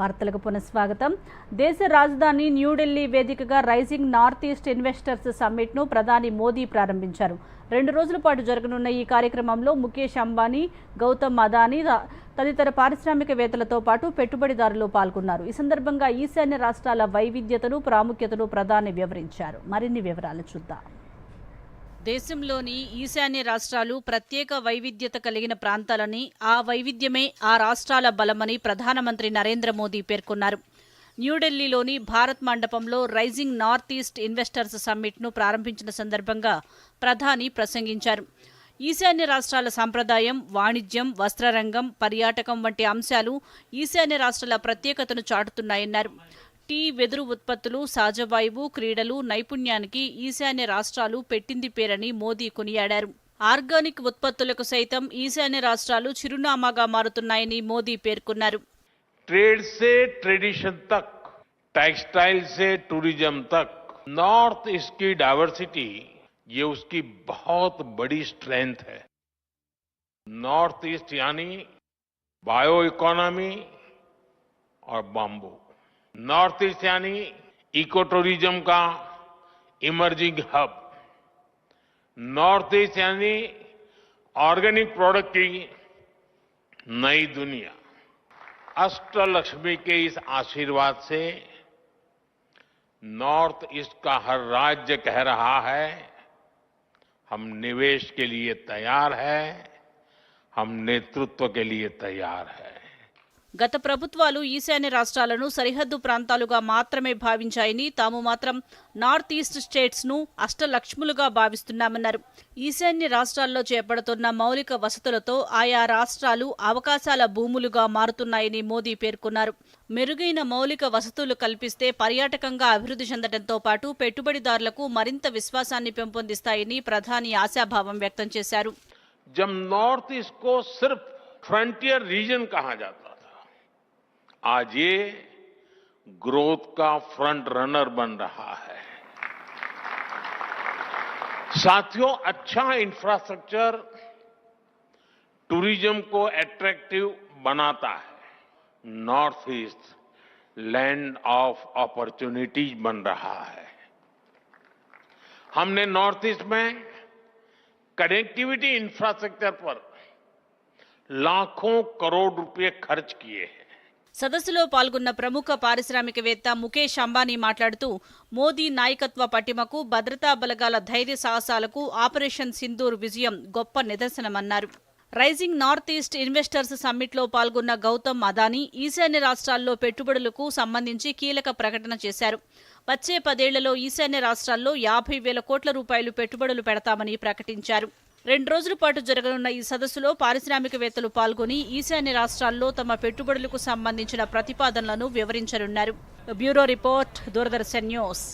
వార్తలకు పునఃస్వాగతం. దేశ రాజధాని న్యూఢిల్లీ వేదికగా రైజింగ్ నార్త్ ఈస్ట్ ఇన్వెస్టర్స్ సమ్మిట్ను ప్రధాని మోదీ ప్రారంభించారు. రెండు రోజుల పాటు జరగనున్న ఈ కార్యక్రమంలో ముఖేష్ అంబానీ గౌతమ్ అదానీ తదితర పారిశ్రామికవేత్తలతో పాటు పెట్టుబడిదారులు పాల్గొన్నారు. ఈ సందర్భంగా ఈశాన్య రాష్ట్రాల వైవిధ్యతను ప్రాముఖ్యతను ప్రధాని వివరించారు. మరిన్ని వివరాలు చూద్దాం. దేశంలోని ఈశాన్య రాష్ట్రాలు ప్రత్యేక వైవిధ్యత కలిగిన ప్రాంతాలని ఆ వైవిధ్యమే ఆ రాష్ట్రాల బలమని ప్రధానమంత్రి నరేంద్ర మోదీ పేర్కొన్నారు. న్యూఢిల్లీలోని భారత్ మండపంలో రైజింగ్ నార్త్ ఈస్ట్ ఇన్వెస్టర్స్ సమ్మిట్ను ప్రారంభించిన సందర్భంగా ప్రధాని ప్రసంగించారు. ఈశాన్య రాష్ట్రాల సాంప్రదాయం వాణిజ్యం వస్త్రరంగం పర్యాటకం వంటి అంశాలు ఈశాన్య రాష్ట్రాల ప్రత్యేకతను చాటుతున్నాయన్నారు. టీ వెదురు ఉత్పత్తులు సహజవాయువు క్రీడలు నైపుణ్యానికి ఈశాన్య రాష్ట్రాలు పెట్టింది పేరని మోదీ కొనియాడారు ఆర్గానిక్ ఉత్పత్తులకు సైతం ఈశాన్య రాష్ట్రాలు చిరునామాగా మారుతున్నాయని మోదీ పేర్కొన్నారు ट्रेड से ट्रेडिशन तक टेक्सटाइल से टूरिज्म तक नॉर्थ ईस्ट की डाइवर्सिटी ये उसकी बहुत बड़ी स्ट्रेंथ है नॉर्थ ईस्ट यानी बायो इकोनॉमी और बाम्बू नॉर्थ ईस्ट यानी इको टूरिज़्म का इमर्जिंग हब। नॉर्थ ईस्ट यानी ऑर्गेनिक प्रोडक्ट की नई दुनिया। अष्टलक्ष्मी के इस आशीर्वाद से नॉर्थ ईस्ट का हर राज्य कह रहा है, हम निवेश के लिए तैयार है, हम नेतृत्व के लिए तैयार है। గత ప్రభుత్వాలు ఈశాన్య రాష్ట్రాలను సరిహద్దు ప్రాంతాలుగా మాత్రమే భావించాయని తాము మాత్రం నార్త్ ఈస్ట్ స్టేట్స్ను అష్టలక్ష్ములుగా భావిస్తున్నామన్నారు. ఈశాన్య రాష్ట్రాల్లో చేపడుతున్న మౌలిక వసతులతో ఆయా రాష్ట్రాలు అవకాశాల భూములుగా మారుతున్నాయని మోదీ పేర్కొన్నారు. మెరుగైన మౌలిక వసతులు కల్పిస్తే పర్యాటకంగా అభివృద్ధి చెందడంతో పాటు పెట్టుబడిదారులకు మరింత విశ్వాసాన్ని పెంపొందిస్తాయని ప్రధాని ఆశాభావం వ్యక్తం చేశారు. జమ్ నార్త్ ఈస్ట్ కో సిర్ఫ్ ఫ్రంటియర్ రీజన్ కహా జాతా आज ये ग्रोथ का फ्रंट रनर बन रहा है। साथियों अच्छा इंफ्रास्ट्रक्चर टूरिज़्म को एट्रैक्टिव बनाता है। North east land of opportunities बन रहा है। हमने नॉर्थ ईस्ट में कनेक्टिविटी इंफ्रास्ट्रक्चर पर लाखों करोड़ रुपए खर्च किए हैं। సదస్సులో పాల్గొన్న ప్రముఖ పారిశ్రామికవేత్త ముఖేష్ అంబానీ మాట్లాడుతూ మోదీ నాయకత్వ పటిమకు భద్రతా బలగాల ధైర్య సాహసాలకు ఆపరేషన్ సింధూర్ విజయం గొప్ప నిదర్శనమన్నారు. రైజింగ్ నార్త్ ఈస్ట్ ఇన్వెస్టర్స్ సమ్మిట్లో పాల్గొన్న గౌతమ్ అదానీ ఈశాన్య రాష్ట్రాల్లో పెట్టుబడులకు సంబంధించి కీలక ప్రకటన చేశారు. వచ్చే పదేళ్ళలో ఈశాన్య రాష్ట్రాల్లో యాభై వేల కోట్ల రూపాయలు పెట్టుబడులు పెడతామని ప్రకటించారు. రెండు రోజుల పాటు జరగనున్న ఈ సదస్సులో పారిశ్రామికవేత్తలు పాల్గొని ఈశాన్య రాష్ట్రాల్లో తమ పెట్టుబడులకు సంబంధించిన ప్రతిపాదనలను వివరించనున్నారు. Bureau report Doordarshan news.